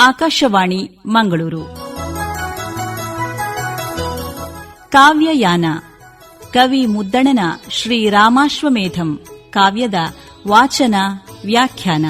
ಆಕಾಶವಾಣಿ, ಮಂಗಳೂರು. ಕಾವ್ಯಯಾನ, ಕವಿ ಮುದ್ದಣನ ಶ್ರೀ ರಾಮಾಶ್ವಮೇಧಂ, ಕಾವ್ಯದ ವಾಚನ, ವ್ಯಾಖ್ಯಾನ.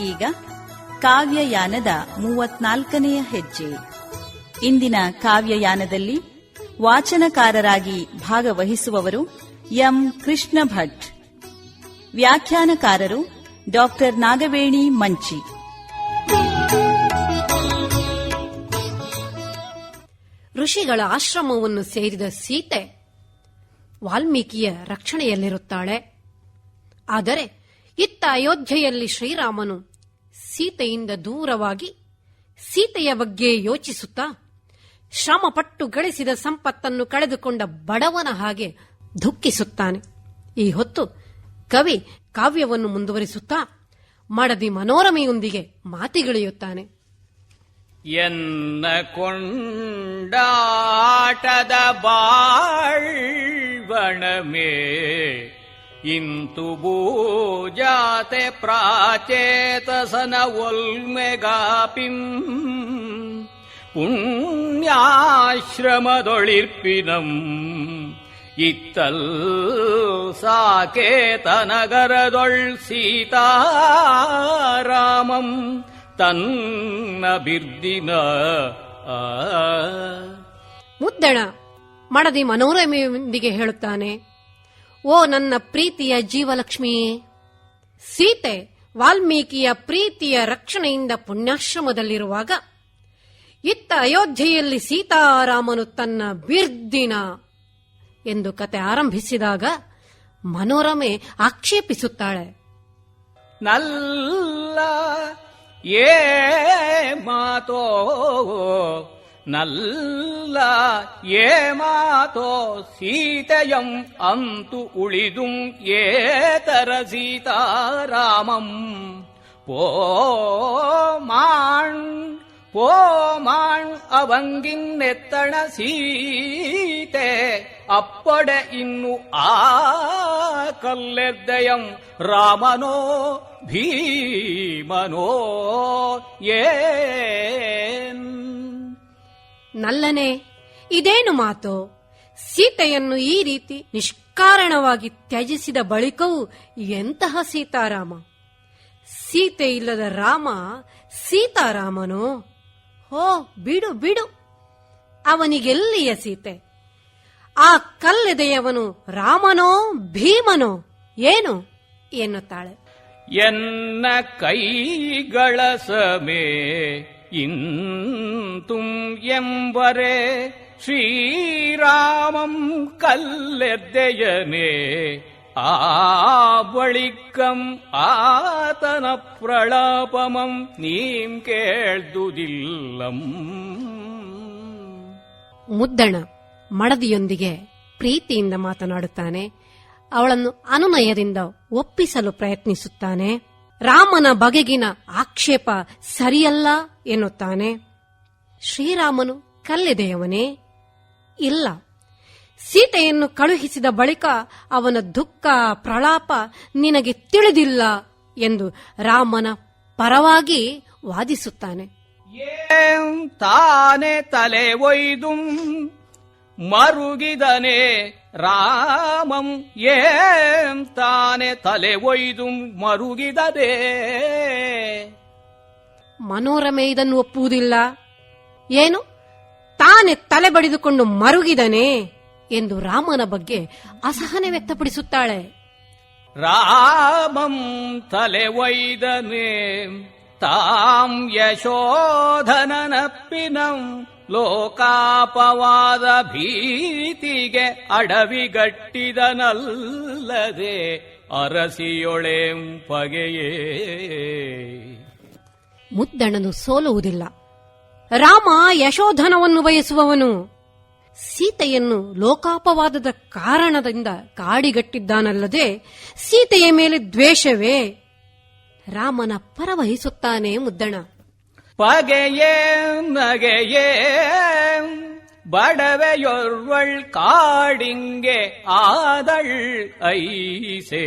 ಈಗ ಕಾವ್ಯಯಾನದ ಮೂವತ್ನಾಲ್ಕನೆಯ ಹೆಜ್ಜೆ. ಇಂದಿನ ಕಾವ್ಯಯಾನದಲ್ಲಿ ವಾಚನಕಾರರಾಗಿ ಭಾಗವಹಿಸುವವರು ಎಂ ಕೃಷ್ಣ ಭಟ್ ವ್ಯಾಖ್ಯಾನಕಾರರು ಡಾಕ್ಟರ್ ನಾಗವೇಣಿ ಮಂಚಿ. ಋಷಿಗಳ ಆಶ್ರಮವನ್ನು ಸೇರಿದ ಸೀತೆ ವಾಲ್ಮೀಕಿಯ ರಕ್ಷಣೆಯಲ್ಲಿರುತ್ತಾಳೆ. ಆದರೆ ಇತ್ತ ಅಯೋಧ್ಯೆಯಲ್ಲಿ ಶ್ರೀರಾಮನು ಸೀತೆಯಿಂದ ದೂರವಾಗಿ ಸೀತೆಯ ಬಗ್ಗೆ ಯೋಚಿಸುತ್ತಾ ಶ್ರಮಪಟ್ಟು ಗಳಿಸಿದ ಸಂಪತ್ತನ್ನು ಕಳೆದುಕೊಂಡ ಬಡವನ ಹಾಗೆ ದುಃಖಿಸುತ್ತಾನೆ. ಈ ಹೊತ್ತು ಕವಿ ಕಾವ್ಯವನ್ನು ಮುಂದುವರಿಸುತ್ತಾ ಮಡದಿ ಮನೋರಮೆಯೊಂದಿಗೆ ಮಾತಿಗಿಳಿಯುತ್ತಾನೆ. ಎನ್ನ ಕೊಂಡಾಟದ ಬಾಳ್ವಣಮೇ ಇಂತು ಭೂಜಾತೆ ಪ್ರಾಚೇತಸನ ಒಲ್ಮೆಗಾಪಿಂ ಪುಣ್ಯಾಶ್ರಮದೊಳಿರ್ಪಿನಂ. ಇತ್ತಲ್ ಸಾಕೇತನಗರದೊಳ್ ಸೀತಾರಾಮಂ ತನ್ನ ಬಿರ್ದಿನ ಮುದ್ದಣ ಮಡದಿ ಮನೋರಮೆಯೊಂದಿಗೆ ಹೇಳುತ್ತಾನೆ, ಓ ನನ್ನ ಪ್ರೀತಿಯ ಜೀವಲಕ್ಷ್ಮಿಯೇ, ಸೀತೆ ವಾಲ್ಮೀಕಿಯ ಪ್ರೀತಿಯ ರಕ್ಷಣೆಯಿಂದ ಪುಣ್ಯಾಶ್ರಮದಲ್ಲಿರುವಾಗ ಇತ್ತ ಅಯೋಧ್ಯೆಯಲ್ಲಿ ಸೀತಾರಾಮನು ತನ್ನ ಬಿರ್ದಿನ ಎಂದು ಕತೆ ಆರಂಭಿಸಿದಾಗ ಮನೋರಮೆ ಆಕ್ಷೇಪಿಸುತ್ತಾಳೆ. ನಲ್ಲ ಏ ಮಾತೋ ನಲ್ಲ ಏ ಮಾತೋ ಸೀತೆಯಂ ಅಂತು ಉಳಿದುಂ ಏತರ ಸೀತಾರಾಮಂ ಓಮಾಣ್ ಅವಂಗಿನ್ನೆತ್ತಣ ಸೀತೆ சீதே, அப்பட ಇನ್ನು ಆ ಕಲ್ಲೆದ್ದಯಂ ರಾಮನೋ ಭೀಮನೋ ನಲ್ಲನೆ ಇದೇನು ಮಾತು, ಸೀತೆಯನ್ನು ಈ ರೀತಿ ನಿಷ್ಕಾರಣವಾಗಿ ತ್ಯಜಿಸಿದ ಬಳಿಕವೂ ಎಂತಹ ಸೀತಾರಾಮ? ಸೀತೆ ಇಲ್ಲದ ರಾಮ ಸೀತಾರಾಮನೋ? ಹೋ, ಬಿಡು ಬಿಡು. ಅವನಿಗೆಲ್ಲಿಯ ಸೀತೆ? ಆ ಕಲ್ಲೆದೆಯವನು ರಾಮನೋ, ಭೀಮನೋ, ಏನು? ಎನ್ನುತ್ತಾಳೆ. ಎನ್ನ ಕೈಗಳ ಸಮೇ ಇಂತುಂ ಎಂಬರೆ ಶ್ರೀರಾಮಂ ಕಲ್ಲೆದ್ದೆಯನೇ ಆ ಬಳಿಕಂ ಆತನ ಪ್ರಳಾಪಮಂ ನೀಂ ಕೇಳ್ದುದಿಲ್ಲಂ. ಮುದ್ದಣ ಮಡದಿಯೊಂದಿಗೆ ಪ್ರೀತಿಯಿಂದ ಮಾತನಾಡುತ್ತಾನೆ. ಅವಳನ್ನು ಅನುನಯದಿಂದ ಒಪ್ಪಿಸಲು ಪ್ರಯತ್ನಿಸುತ್ತಾನೆ. ರಾಮನ ಬಗೆಗಿನ ಆಕ್ಷೇಪ ಸರಿಯಲ್ಲ ಎನ್ನುತ್ತಾನೆ. ಶ್ರೀರಾಮನು ಕಲ್ಲಿದೆಯವನೇ? ಇಲ್ಲ. ಸೀತೆಯನ್ನು ಕಳುಹಿಸಿದ ಬಳಿಕ ಅವನ ದುಃಖ ಪ್ರಲಾಪ ನಿನಗೆ ತಿಳಿದಿಲ್ಲ ಎಂದು ರಾಮನ ಪರವಾಗಿ ವಾದಿಸುತ್ತಾನೆ. ಏಂ ತಾನೆ ತಲೆ ಒಯ್ದು ಮರುಗಿದನೆ ರಾಮಂ. ಏಂ ತಾನೆ ತಲೆ ಒಯ್ದು ಮರುಗಿದದೆ. ಮನೋರಮೆ ಇದನ್ನು ಒಪ್ಪುವುದಿಲ್ಲ. ಏನು? ತಾನೆ ತಲೆ ಬಡಿದುಕೊಂಡು ಮರುಗಿದನೆ. ಎಂದು ರಾಮನ ಬಗ್ಗೆ ಅಸಹನೆ ವ್ಯಕ್ತಪಡಿಸುತ್ತಾಳೆ. ರಾಮಂ ತಲೆ ಒಯ್ದನೆ ತಾಂ ಯಶೋಧನನಪ್ಪಿನಂ ಲೋಕಾಪವಾದ ಭೀತಿಗೆ ಅಡವಿಗಟ್ಟಿದನಲ್ಲದೆ ಅರಸಿಯೊಳೆಂ ಪಗೆಯೇ. ಮುದ್ದಣನು ಸೋಲುವುದಿಲ್ಲ. ರಾಮ ಯಶೋಧನವನ್ನು ಬಯಸುವವನು. ಸೀತೆಯನ್ನು ಲೋಕಾಪವಾದದ ಕಾರಣದಿಂದ ಕಾಡಿಗಟ್ಟಿದ್ದಾನಲ್ಲದೆ ಸೀತೆಯ ಮೇಲೆ ದ್ವೇಷವೇ ರಾಮನ ಪರವಹಿಸುತ್ತಾನೆ ಮುದ್ದಣ. ಪಗೆಯೇ ನಗೆಯೇ ಬಡವೆಯೊರ್ವಳ್ ಕಾಡಿಂಗೆ ಆದಳ್ ಐಸೆ.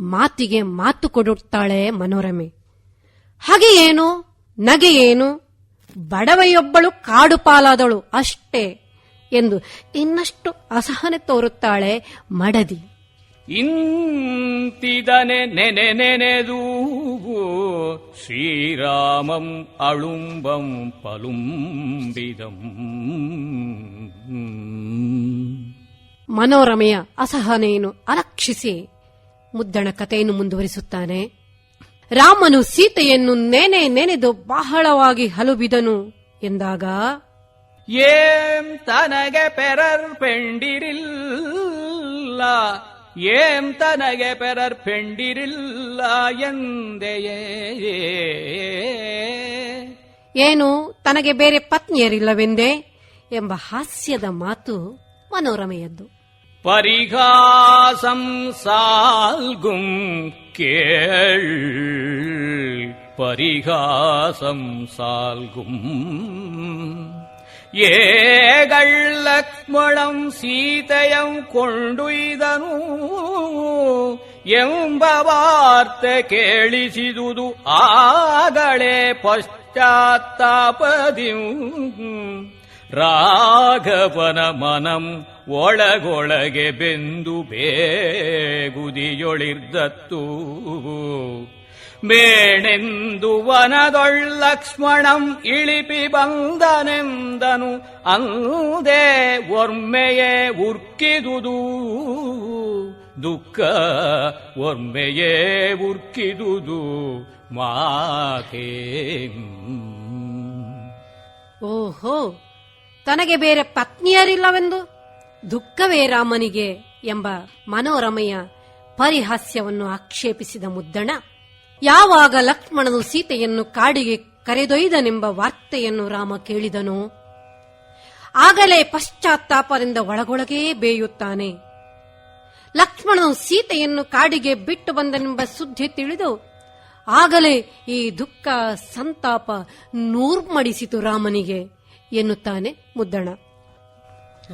ಮಾತಿಗೆ ಮಾತು ಕೊಡುತ್ತಾಳೆ ಮನೋರಮೆ. ನಗೆ ನಗೆಯೇನು ಬಡವೆಯೊಬ್ಬಳು ಕಾಡುಪಾಲಾದಳು ಅಷ್ಟೇ ಎಂದು ಇನ್ನಷ್ಟು ಅಸಹನೆ ತೋರುತ್ತಾಳೆ ಮಡದಿ. ಇಂತಿದನೆ ನೆನೆ ನೆನೆದು ಶ್ರೀರಾಮಂ ಅಳುಂಬಂ ಪಲುಂಬಿದಂ. ಮನೋರಮೆಯ ಅಸಹನೆಯನ್ನು ಅಲಕ್ಷಿಸಿ ಮುದ್ದಣ ಕಥೆಯನ್ನು ಮುಂದುವರಿಸುತ್ತಾನೆ. ರಾಮನು ಸೀತೆಯನ್ನು ನೆನೆ ನೆನೆದು ಬಹಳವಾಗಿ ಹಲುಬಿದನು ಎಂದಾಗ ಏಂ ತನಗೆ ಪೆರರ್ ಪೆಂಡಿರಿಲ್ಲ ಏಂ ತನಗೆ ಪೆರರ್ ಪೆಂಡಿರಿಲ್ಲ ಎಂದೆಯೇ? ಏನು ತನಗೆ ಬೇರೆ ಪತ್ನಿಯರಿಲ್ಲವೆಂದೇ ಎಂಬ ಹಾಸ್ಯದ ಮಾತು ಮನೋರಮೆಯದ್ದು. பரிகாசம் சால்கும் கேள் பரிகாசம் சால்கும். ஏகள் லக்மணம் சீதையம் கொண்டுய்தனு ಎಂಬ ವಾರ್ತೆ ಕೇಳಿಸಿದುದು ಆಗಲೇ ಪಶ್ಚಾತ್ತಾಪದಿಯು ರಾಘವನ ಮನಂ ಒಳಗೊಳಗೆ ಬೆಂದು ಬೇಗುದಿಯೊಳಿರ್ದತ್ತು. ಮೇಣೆಂದು ವನದೊಳ್ಳಕ್ಷ್ಮಣಂ ಇಳಿಪಿ ಬಂದನೆಂದನು, ಅಂದೇ ಒರ್ಮೆಯೇ ಉರ್ಕಿದುದು. ದುಃಖ ಒರ್ಮೆಯೇ ಉರ್ಕಿದುದು, ಮಾತೇ. ಓಹೋ! ತನಗೆ ಬೇರೆ ಪತ್ನಿಯರಿಲ್ಲವೆಂದು? ದುಃಖವೇ ರಾಮನಿಗೆ ಎಂಬ ಮನೋರಮೆಯ ಪರಿಹಾಸ್ಯವನ್ನು ಆಕ್ಷೇಪಿಸಿದ ಮುದ್ದಣ, ಯಾವಾಗ ಲಕ್ಷ್ಮಣನು ಸೀತೆಯನ್ನು ಕಾಡಿಗೆ ಕರೆದೊಯ್ದನೆಂಬ ವಾರ್ತೆಯನ್ನು ರಾಮ ಕೇಳಿದನು, ಆಗಲೇ ಪಶ್ಚಾತ್ತಾಪದಿಂದ ಒಳಗೊಳಗೇ ಬೇಯುತ್ತಾನೆ. ಲಕ್ಷ್ಮಣನು ಸೀತೆಯನ್ನು ಕಾಡಿಗೆ ಬಿಟ್ಟು ಬಂದನೆಂಬ ಸುದ್ದಿ ತಿಳಿದು, ಆಗಲೇ ಈ ದುಃಖ ಸಂತಾಪ ನೂರ್ಮಡಿಸಿತು ರಾಮನಿಗೆ. ಎನ್ನುತ್ತಾನೆ ಮುದ್ದಣ.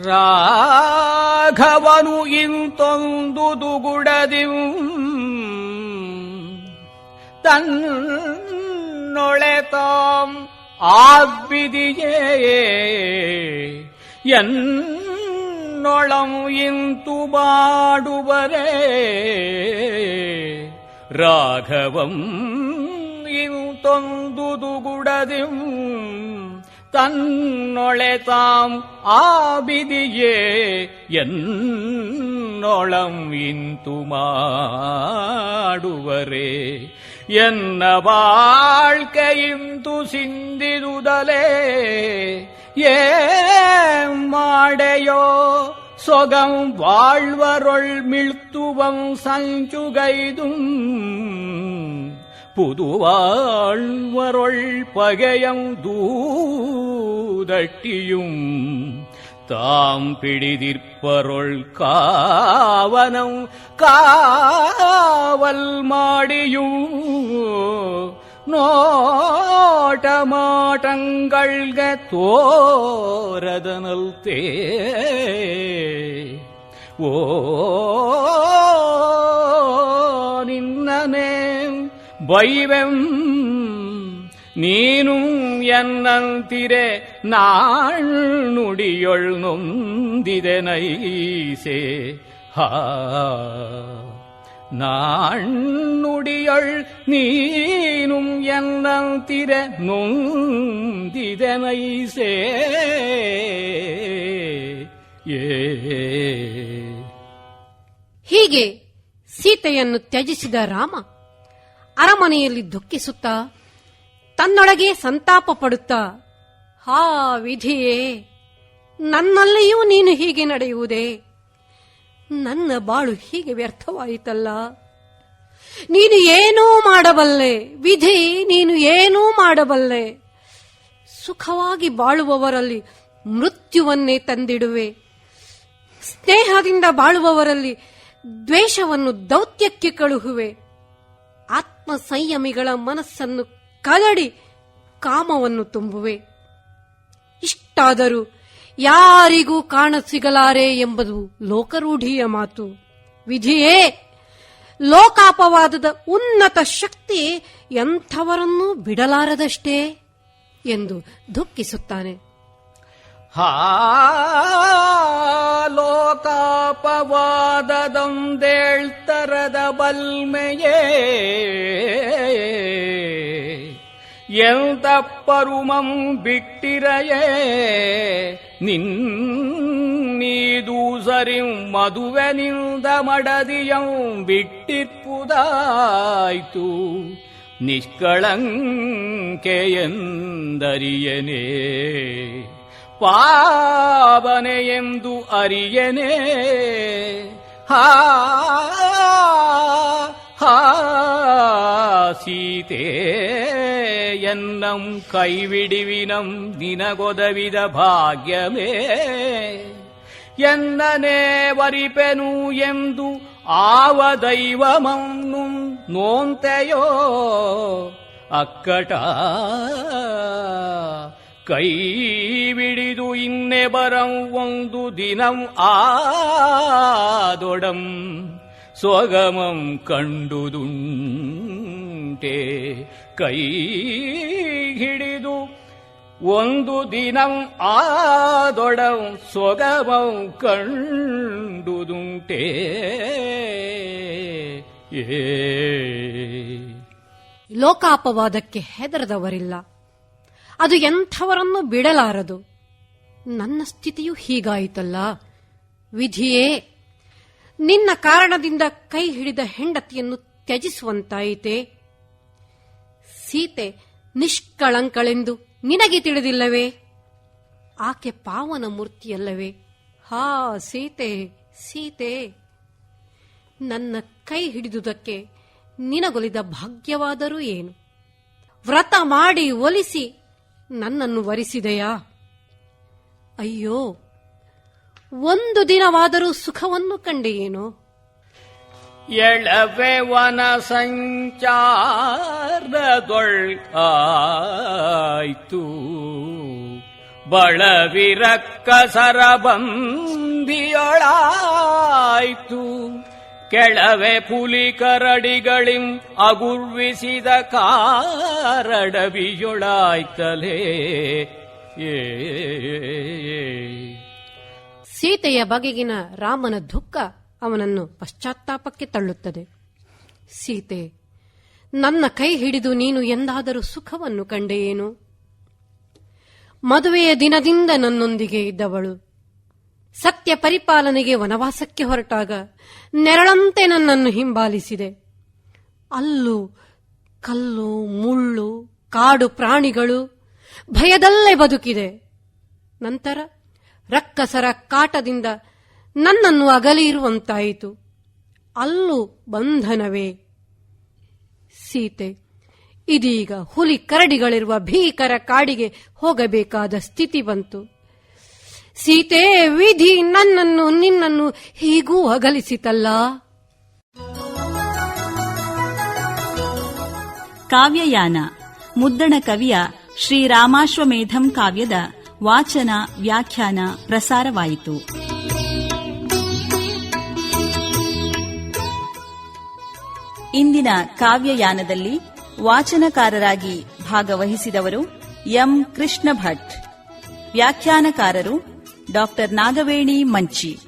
ರಾಘವನು ಇಂತೊಂದು ದುಗುಡದಿಂ ತನ್ನೊಳೆ ತಾಂ ಆಗ್ಬಿದಿಯೇ ಎನ್ನೊಳಂ ಇಂತು ಬಾಡುವರೇ. ರಾಘವಂ ಇಂತೊಂದು தன்னொளே தாம் ஆபிதியே என்னொளம் இந்துமாடுவரே. என்ன வாழ்க்கையும் துசிந்திருதலே. ஏமாடையோ சொகம் வாழ்வருள் மிழ்த்துவம் சஞ்சுகைதும். புதுவாழ் அமரொள் பகையம் தூதட்டியும் தாம் பிடிதிற்பருள் காவனம் காவல் மாடியும் நோட்டமாட்டங்கள்க தோரதனல் தே. ஓ நின்னனே வைவெம் ಎನ್ನಂತಿರೆ ನಾಣ್ಣುಡಿಯೊಳ್ ನೊಂದಿದೆ ನೈಸೆ. ಹಾ ನೀನು ನೀನುಂ ಎನ್ನಂತಿರೆ ನೊಂದಿದೆ ನೈಸೆ. ಏ. ಹೀಗೆ ಸೀತೆಯನ್ನು ತ್ಯಜಿಸಿದ ರಾಮ ಅರಮನೆಯಲ್ಲಿ ದುಃಖಿಸುತ್ತಾ ತನ್ನೊಳಗೆ ಸಂತಾಪ ಪಡುತ್ತಾ, ಹಾ ವಿಧಿಯೇ, ನನ್ನಲ್ಲಿಯೂ ನೀನು ಹೀಗೆ ನಡೆಯುವುದೇ? ನನ್ನ ಬಾಳು ಹೀಗೆ ವ್ಯರ್ಥವಾಯಿತಲ್ಲ? ನೀನು ಏನೂ ಮಾಡಬಲ್ಲೆ, ವಿಧಿ, ನೀನು ಏನೂ ಮಾಡಬಲ್ಲೆ. ಸುಖವಾಗಿ ಬಾಳುವವರಲ್ಲಿ ಮೃತ್ಯುವನ್ನೇ ತಂದಿಡುವೆ. ಸ್ನೇಹದಿಂದ ಬಾಳುವವರಲ್ಲಿ ದ್ವೇಷವನ್ನು ದೌತ್ಯಕ್ಕೆ ಕಳುಹುವೆ. ಆತ್ಮ ಸಂಯಮಿಗಳ ಮನಸ್ಸನ್ನು ಕದಡಿ ಕಾಮವನ್ನು ತುಂಬುವೆ. ಇಷ್ಟಾದರೂ ಯಾರಿಗೂ ಕಾಣ ಸಿಗಲಾರೆ ಎಂಬುದು ಲೋಕರೂಢಿಯ ಮಾತು. ವಿಧಿಯೇ, ಲೋಕಾಪವಾದದ ಉನ್ನತ ಶಕ್ತಿ ಎಂಥವರನ್ನೂ ಬಿಡಲಾರದಷ್ಟೇ ಎಂದು ದುಃಖಿಸುತ್ತಾನೆ. ಹಾ, ಲೋಕಾಪವಾದದೊಂದೇಳ್ತರದ ಬಲ್ಮೆಯೇ. ಎಂತಪ್ಪರುಮಂ ಬಿಟ್ಟಿರಯೇ? ಮದುವೆ ನಿಂದ ಮಡದಿಯಂ ಬಿಟ್ಟಿರ್ಪುದಾಯ್ತು ನಿಷ್ಕಳಂಕೆಯೆಂದರಿಯನೇ ಪಾವನೆ ಎಂದು ಅರಿಯನೇ? ಹಾ ಹಾ ಸೀತೆ. ಎನ್ನಂ ಕೈವಿಡಿವಿನಂ ನಿನಗೊದವಿದ ಭಾಗ್യമೇ ಎನ್ನನೇ ವರಿಪೆನು ಎಂದು ಆವ ದೈವಮನ್ನು ನೋಂತೆಯೋ. ಅಕ್ಕಟ ಕೈ ಬಿಡಿದು ಇನ್ನೆ ಬರಂ ಒಂದು ದಿನಂ ಆದೊಡಂ ಸ್ವಗಮಂ ಕಂಡುದುಂಟೆ. ಕೈ ಹಿಡಿದು ಒಂದು ದಿನಂ ಆದೊಡಂ ಸೊಗವ ಕಂಡುದುಂಟೆ. ಲೋಕಾಪವಾದಕ್ಕೆ ಹೆದರದವರಿಲ್ಲ. ಅದು ಎಂಥವರನ್ನು ಬಿಡಲಾರದು. ನನ್ನ ಸ್ಥಿತಿಯು ಹೀಗಾಯಿತಲ್ಲ. ವಿಧಿಯೇ, ನಿನ್ನ ಕಾರಣದಿಂದ ಕೈ ಹಿಡಿದ ಹೆಂಡತಿಯನ್ನು ತ್ಯಜಿಸುವಂತಾಯಿತೆ. ಸೀತೆ ನಿಷ್ಕಳಂಕಳೆಂದು ನಿನಗೆ ತಿಳಿದಿಲ್ಲವೇ? ಆಕೆ ಪಾವನ ಮೂರ್ತಿಯಲ್ಲವೇ? ಹಾ, ಸೀತೆ ಸೀತೆ. ನನ್ನ ಕೈ ಹಿಡಿದುದಕ್ಕೆ ನಿನಗೊಲಿದ ಭಾಗ್ಯವಾದರೂ ಏನು? ವ್ರತ ಮಾಡಿ ಒಲಿಸಿ ನನ್ನನ್ನು ವರಿಸಿದೆಯಾ? ಅಯ್ಯೋ, ಒಂದು ದಿನವಾದರೂ ಸುಖವನ್ನು ಕಂಡೆಯೇನೋ? ಎಳವೆ ವನ ಸಂಚಾರದೊಳ್ ಆಯ್ತು. ಬಳವಿರಕ್ಕ ಸರಬಂದಿಯೊಳಾಯ್ತು. ಕೆಳವೆ ಪುಲಿ ಕರಡಿಗಳಿಂ ಅಗುರ್ವಿಸಿದ ಕಾರಡವಿಯೊಳಾಯ್ತಲೇ. ಏ. ಸೀತೆಯ ಬಗೆಗಿನ ರಾಮನ ದುಃಖ ಅವನನ್ನು ಪಶ್ಚಾತ್ತಾಪಕ್ಕೆ ತಳ್ಳುತ್ತದೆ. ಸೀತೆ, ನನ್ನ ಕೈ ಹಿಡಿದು ನೀನು ಎಂದಾದರೂ ಸುಖವನ್ನು ಕಂಡೆಯೇನು ಮದುವೆಯ ದಿನದಿಂದ ನನ್ನೊಂದಿಗೆ ಇದ್ದವಳು. ಸತ್ಯ ಪರಿಪಾಲನೆಗೆ ವನವಾಸಕ್ಕೆ ಹೊರಟಾಗ ನೆರಳಂತೆ ನನ್ನನ್ನು ಹಿಂಬಾಲಿಸಿದೆ. ಅಲ್ಲು, ಕಲ್ಲು, ಮುಳ್ಳು, ಕಾಡು ಪ್ರಾಣಿಗಳು ಭಯದಲ್ಲೇ ಬದುಕಿದೆ. ನಂತರ ರಕ್ಕಸರ ಕಾಟದಿಂದ ನನ್ನನ್ನು ಅಗಲಿರುವಂತಾಯಿತು. ಅಲ್ಲೂ ಬಂಧನವೇ. ಸೀತೆ, ಇದೀಗ ಹುಲಿ ಕರಡಿಗಳಿರುವ ಭೀಕರ ಕಾಡಿಗೆ ಹೋಗಬೇಕಾದ ಸ್ಥಿತಿ ಬಂತು. ಸೀತೆ, ವಿಧಿ ನನ್ನನ್ನು, ನಿನ್ನನ್ನು ಹೀಗೂ ಅಗಲಿಸಿತಲ್ಲ? ಕಾವ್ಯಯಾನ, ಮುದ್ದಣ ಕವಿಯ ಶ್ರೀರಾಮಾಶ್ವಮೇಧಂ ಕಾವ್ಯದ ವಾಚನ, ವ್ಯಾಖ್ಯಾನ, ಪ್ರಸಾರವಾಯಿತು. ಇಂದಿನ ಕಾವ್ಯಯಾನದಲ್ಲಿ ವಾಚನಕಾರರಾಗಿ ಭಾಗವಹಿಸಿದವರು ಎಂ. ಕೃಷ್ಣ ಭಟ್ ವ್ಯಾಖ್ಯಾನಕಾರರು ಡಾಕ್ಟರ್ ನಾಗವೇಣಿ ಮಂಚಿ.